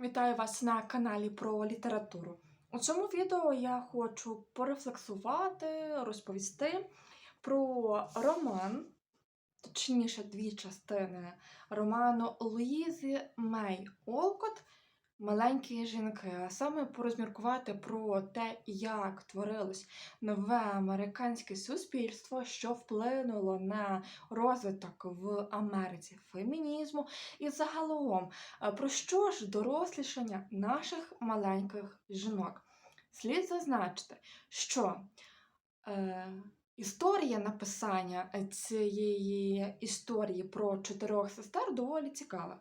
Вітаю вас на каналі про літературу. У цьому відео я хочу порефлексувати, розповісти про роман, точніше, дві частини роману Луїзи Мей Олкот Маленькі жінки, а саме порозміркувати про те, як творилось нове американське суспільство, що вплинуло на розвиток в Америці фемінізму, і загалом Про що ж дорослішання наших маленьких жінок? Слід зазначити, що е, історія написання цієї історії про чотирьох сестер доволі цікава.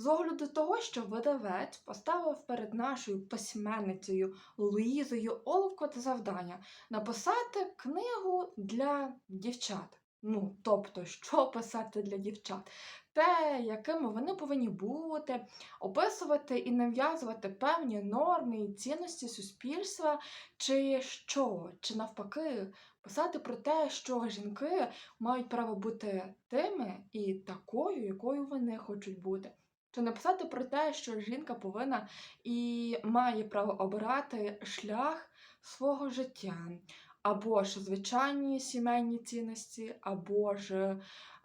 З огляду того, що видавець поставив перед нашою письменницею Луїзою Оловкот завдання написати книгу для дівчат. Ну, тобто, що писати для дівчат? Те, якими вони повинні бути, описувати і нав'язувати певні норми і цінності суспільства, чи що, чи навпаки, писати про те, що жінки мають право бути тими і такою, якою вони хочуть бути. Чи написати про те, що жінка повинна і має право обирати шлях свого життя, або ж звичайні сімейні цінності, або ж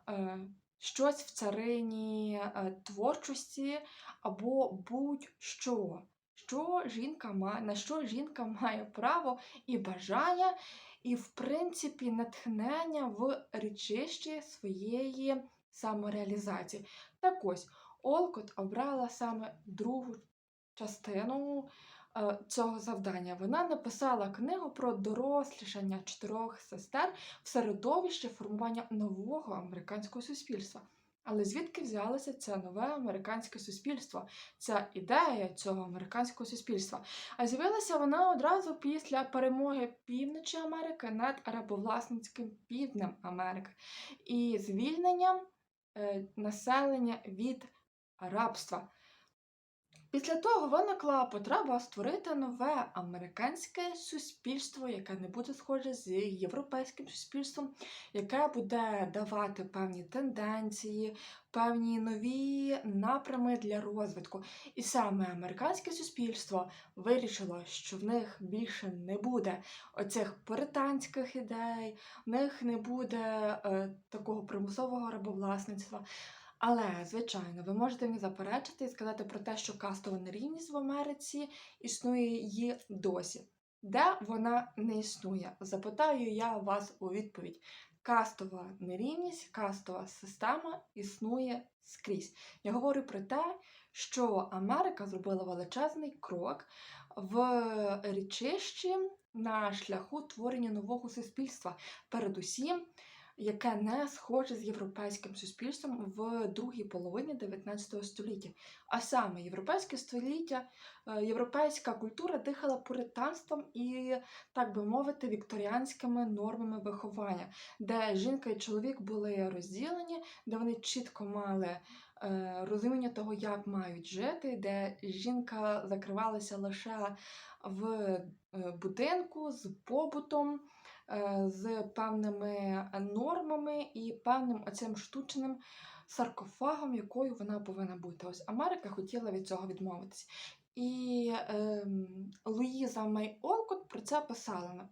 е, щось в царині е, творчості, або будь-що, що жінка має, на що жінка має право і бажання, і, в принципі, натхнення в речищі своєї самореалізації. Так ось, Олкот обрала саме другу частину е, цього завдання. Вона написала книгу про дорослішання чотирьох сестер в середовищі формування нового американського суспільства. Але звідки взялося це нове американське суспільство, ця ідея цього американського суспільства? А з'явилася вона одразу після перемоги півночі Америки над рабовласницьким півднем Америки і звільненням е, населення від рабства. Після того виникла потреба створити нове американське суспільство, яке не буде схоже з європейським суспільством, яке буде давати певні тенденції, певні нові напрями для розвитку. І саме американське суспільство вирішило, що в них більше не буде оцих пуританських ідей, в них не буде е, такого примусового рабовласництва. Але, звичайно, ви можете мені заперечити і сказати про те, що кастова нерівність в Америці існує її досі. Де вона не існує? Запитаю я вас у відповідь. Кастова нерівність, кастова система існує скрізь. Я говорю про те, що Америка зробила величезний крок в річищі на шляху творення нового суспільства. Передусім, яке не схоже з європейським суспільством в другій половині 19 століття. А саме європейське століття, е, європейська культура дихала пуританством і, так би мовити, вікторіанськими нормами виховання, де жінка і чоловік були розділені, де вони чітко мали. е, Розуміння того, як мають жити, де жінка закривалася лише в е, будинку з побутом, з певними нормами і певним оцим штучним саркофагом, якою вона повинна бути. Ось Америка хотіла від цього відмовитись. І ем, Луїза Мей Олкот про це писала.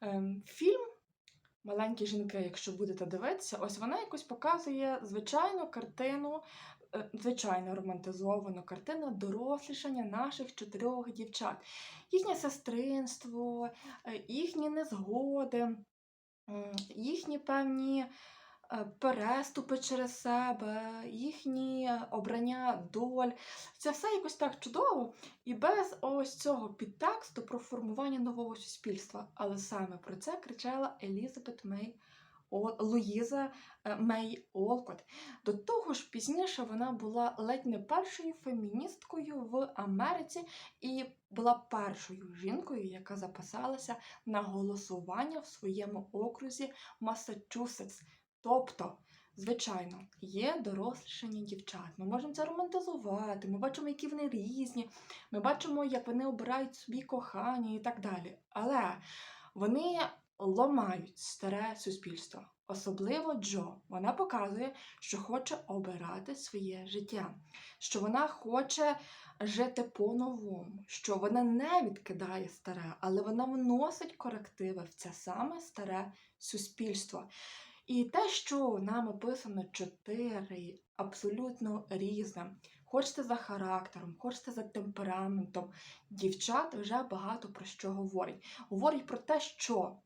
Ем, фільм Маленькі жінки, якщо будете дивитися, ось вона якось показує звичайну картину, е, звичайно романтизовану картину дорослішання наших чотирьох дівчат. Їхнє сестринство, е, їхні незгоди, їхні певні е, переступи через себе, їхні обрання доль. Це все якось так чудово і без ось цього підтексту про формування нового суспільства. Але саме про це кричала Елізабет Мей. Луїза е, Мей Олкот. До того ж, пізніше вона була ледь не першою феміністкою в Америці і була першою жінкою, яка записалася на голосування в своєму окрузі Масачусетс. Тобто, звичайно, є дорослішання дівчат. Ми можемо це романтизувати, ми бачимо, які вони різні, ми бачимо, як вони обирають собі кохання і так далі. Але вони ламають старе суспільство. Особливо Джо. Вона показує, що хоче обирати своє життя, що вона хоче жити по-новому, що вона не відкидає старе, але вона вносить корективи в це саме старе суспільство. І те, що нам описано чотири абсолютно різне. Хочете за характером, хочете за темпераментом. Дівчат вже багато про що говорять. Говорять про те, що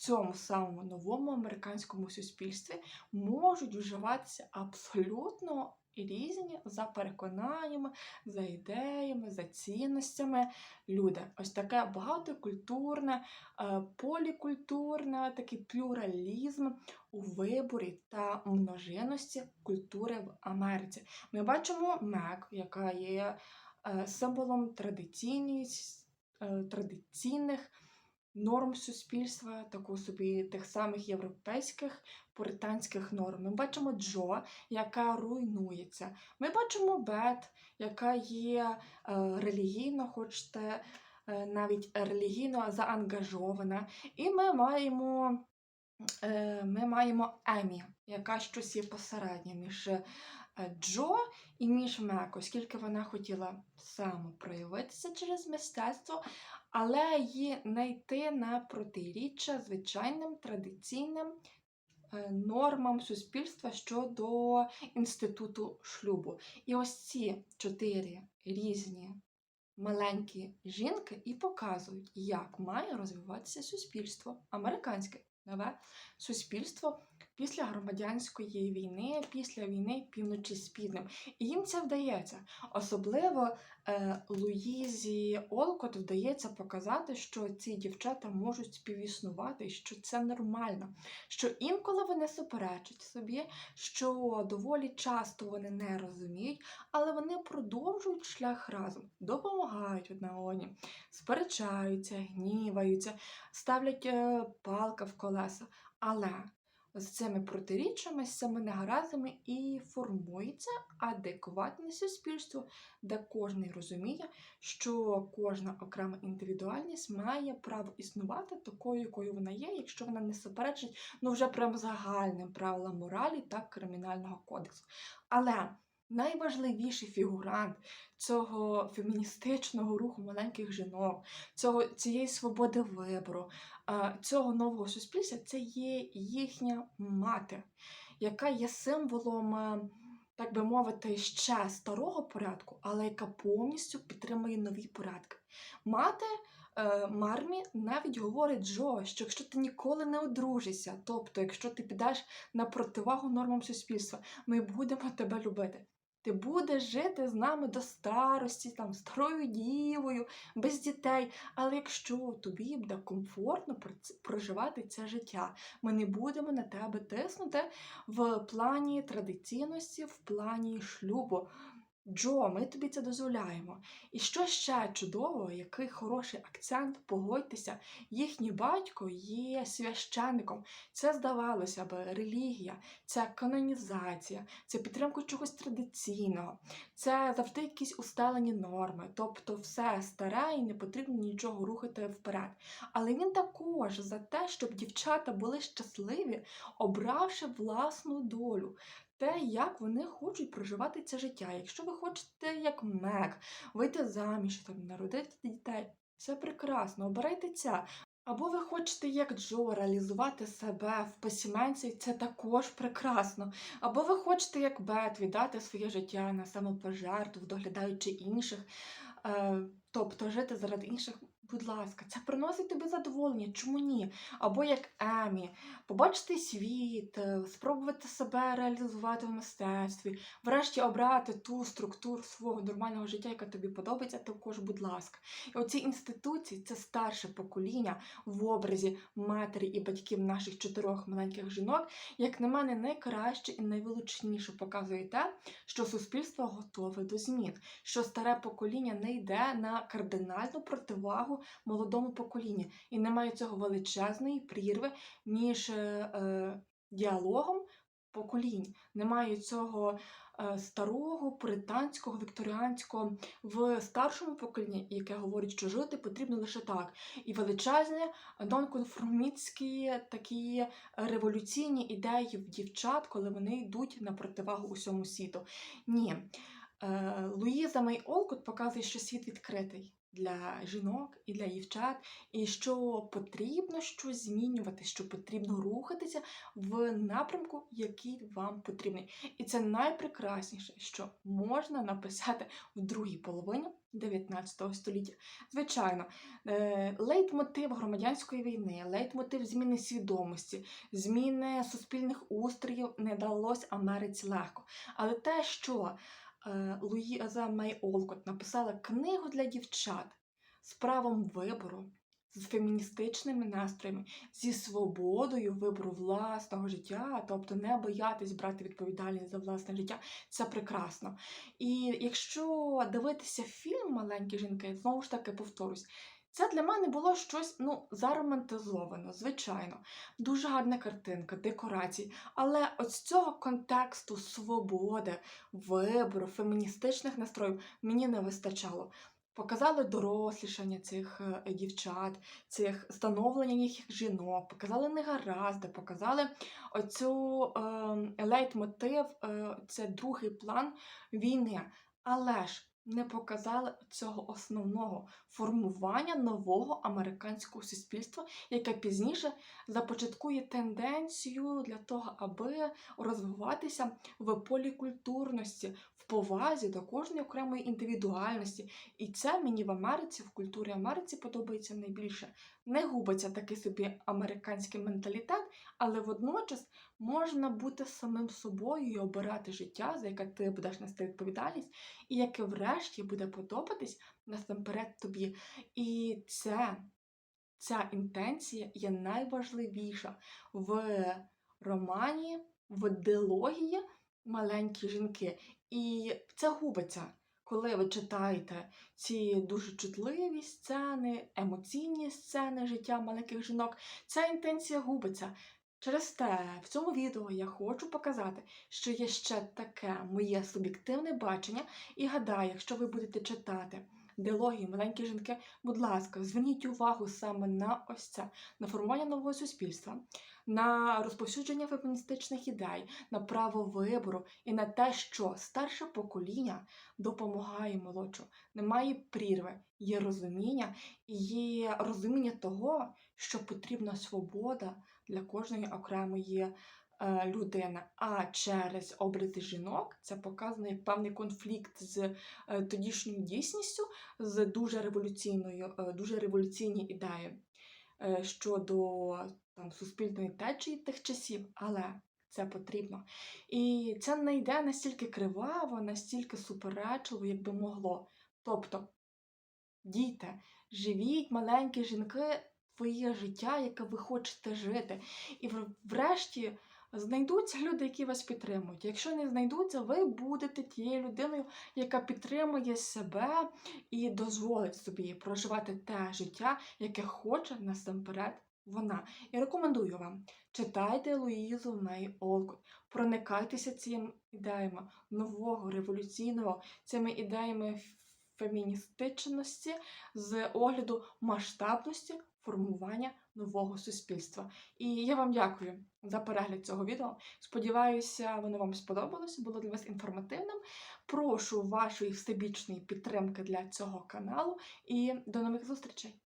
цьому самому новому американському суспільстві можуть вживатися абсолютно різні за переконаннями, за ідеями, за цінностями люди. Ось таке багатокультурне, е, полікультурне, такий плюралізм у виборі та множинності культури в Америці. Ми бачимо Мек, яка є е, символом е, традиційних норм суспільства, такого собі тих самих європейських пуританських норм. Ми бачимо Джо, яка руйнується. Ми бачимо Бет, яка є е, релігійно, хочете е, навіть релігійно заангажована. І ми маємо. е, Ми маємо Емі, яка щось є посереднє між Джо і між Мек, оскільки вона хотіла самопроявитися через мистецтво, але її не йти на протиріччя звичайним традиційним е, нормам суспільства щодо інституту шлюбу. І ось ці чотири різні маленькі жінки і показують, як має розвиватися суспільство, американське нове суспільство після громадянської війни, після війни півночі з півднем. І їм це вдається. Особливо е, Луїзі Олкот вдається показати, що ці дівчата можуть співіснувати, що це нормально, що інколи вони суперечать собі, що доволі часто вони не розуміють, але вони продовжують шлях разом, допомагають одна одній, сперечаються, гніваються, ставлять е, палка в колеса. Але з цими протиріччями, з цими негаразами і формується адекватне суспільство, де кожен розуміє, що кожна окрема індивідуальність має право існувати такою, якою вона є, якщо вона не суперечить ну вже прям загальним правилам моралі та кримінального кодексу. Але найважливіший фігурант цього феміністичного руху маленьких жінок, цього, цієї свободи вибору, цього нового суспільства це є їхня мати, яка є символом, е, так би мовити, ще старого порядку, але яка повністю підтримує нові порядки. Мати е, Мармі навіть говорить Джо, що якщо ти ніколи не одружишся, тобто, якщо ти підеш на противагу нормам суспільства, ми будемо тебе любити. Ти будеш жити з нами до старості, там, старою дівою, без дітей. Але якщо тобі буде комфортно про проживати це життя, ми не будемо на тебе тиснути в плані традиційності, в плані шлюбу. Джо, ми тобі це дозволяємо. І що ще чудово, який хороший акцент, погодьтеся, їхній батько є священником. Це здавалося б, релігія, це канонізація, це підтримка чогось традиційного, це завжди якісь усталені норми, тобто все старе і не потрібно нічого рухати вперед. Але він також за те, щоб дівчата були щасливі, обравши власну долю. Те, як вони хочуть проживати це життя. Якщо ви хочете, як Мек, вийти заміж, там, народити дітей, це прекрасно, обирайте це. Або ви хочете, як Джо, реалізувати себе в письменці, це також прекрасно. Або ви хочете, як Бет, віддати своє життя на самопожертву, доглядаючи інших, е, тобто жити заради інших. Будь ласка, це приносить тобі задоволення, чому ні? Або як Емі, побачити світ, е, спробувати себе реалізувати в мистецтві, врешті обрати ту структуру свого нормального життя, яка тобі подобається, також, будь ласка. І оці інституції це старше покоління в образі матері і батьків наших чотирьох маленьких жінок, як на мене, найкраще і найвеличніше показує те, що суспільство готове до змін, що старе покоління не йде на кардинальну противагу молодому поколінню, і немає цього величезної прірви між е, е, діалогом поколінь. Немає цього е, старого, пуританського, вікторіанського в старшому поколінні, яке говорить, що жити потрібно лише так. І величезні нонконформістські такі революційні ідеї в дівчат, коли вони йдуть на противагу усьому світу. Ні. Е, Луїза Мей Олкот показує, що світ відкритий для жінок і для дівчат, і що потрібно щось змінювати, що потрібно рухатися в напрямку, який вам потрібний. І це найпрекрасніше, що можна написати в другій половині 19 століття. Звичайно, е, лейтмотив громадянської війни, лейтмотив зміни свідомості, зміни суспільних устроїв не далось Америці легко. Але те, що е, Луїза Мей Олкот написала книгу для дівчат з правом вибору, з феміністичними настроями, зі свободою вибору власного життя, тобто не боятись брати відповідальність за власне життя, це прекрасно. І якщо дивитися фільм Маленькі жінки, знову ж таки повторюсь. Це для мене було щось ну заромантизовано, звичайно, дуже гарна картинка, декорації. Але ось цього контексту свободи, вибору, феміністичних настроїв мені не вистачало. Показали дорослішання цих е, дівчат, цих становлення їх жінок, показали негаразди, показали оцю е, лейтмотив, е, це другий план війни. Але ж не показали цього основного формування нового американського суспільства, яке пізніше започаткує тенденцію для того, аби розвиватися в полікультурності, в повазі до кожної окремої індивідуальності. І це мені в Америці, в культурі Америці подобається найбільше. Не губиться такий собі американський менталітет, але водночас можна бути самим собою і обирати життя, за яке ти будеш нести відповідальність, і яке врешті буде подобатись насамперед тобі. І це, ця інтенція є найважливіша в романі, в дилогії маленькі жінки. І це губиться. Коли ви читаєте ці дуже чутливі сцени, емоційні сцени життя маленьких жінок, ця інтенція губиться. Через те в цьому відео я хочу показати, що є ще таке моє суб'єктивне бачення, і гадаю, якщо ви будете читати діалогії маленькі жінки, будь ласка, зверніть увагу саме на ось це, на формування нового суспільства, на розповсюдження феміністичних ідей, на право вибору і на те, що старше покоління допомагає молодшому. Немає прірви, є розуміння є розуміння того, що потрібна свобода для кожної окремої е, людини. А через образи жінок це показано як певний конфлікт з е, тодішньою дійсністю, з дуже революційною, е, дуже революційні ідеї щодо там, суспільної течії тих часів, але це потрібно. І це не йде настільки криваво, настільки суперечливо, як би могло. Тобто, діти, живіть, маленькі жінки, своє життя, яке ви хочете жити. І врешті знайдуться люди, які вас підтримують. Якщо не знайдуться, ви будете тією людиною, яка підтримує себе і дозволить собі проживати те життя, яке хоче насамперед вона. І рекомендую вам читайте Луїзу Мей Олкот, проникайтеся цими ідеями нового, революційного, цими ідеями феміністичності з огляду масштабності формування нового суспільства. І я вам дякую за перегляд цього відео. Сподіваюся, воно вам сподобалось, було для вас інформативним. Прошу вашої всебічної підтримки для цього каналу і до нових зустрічей!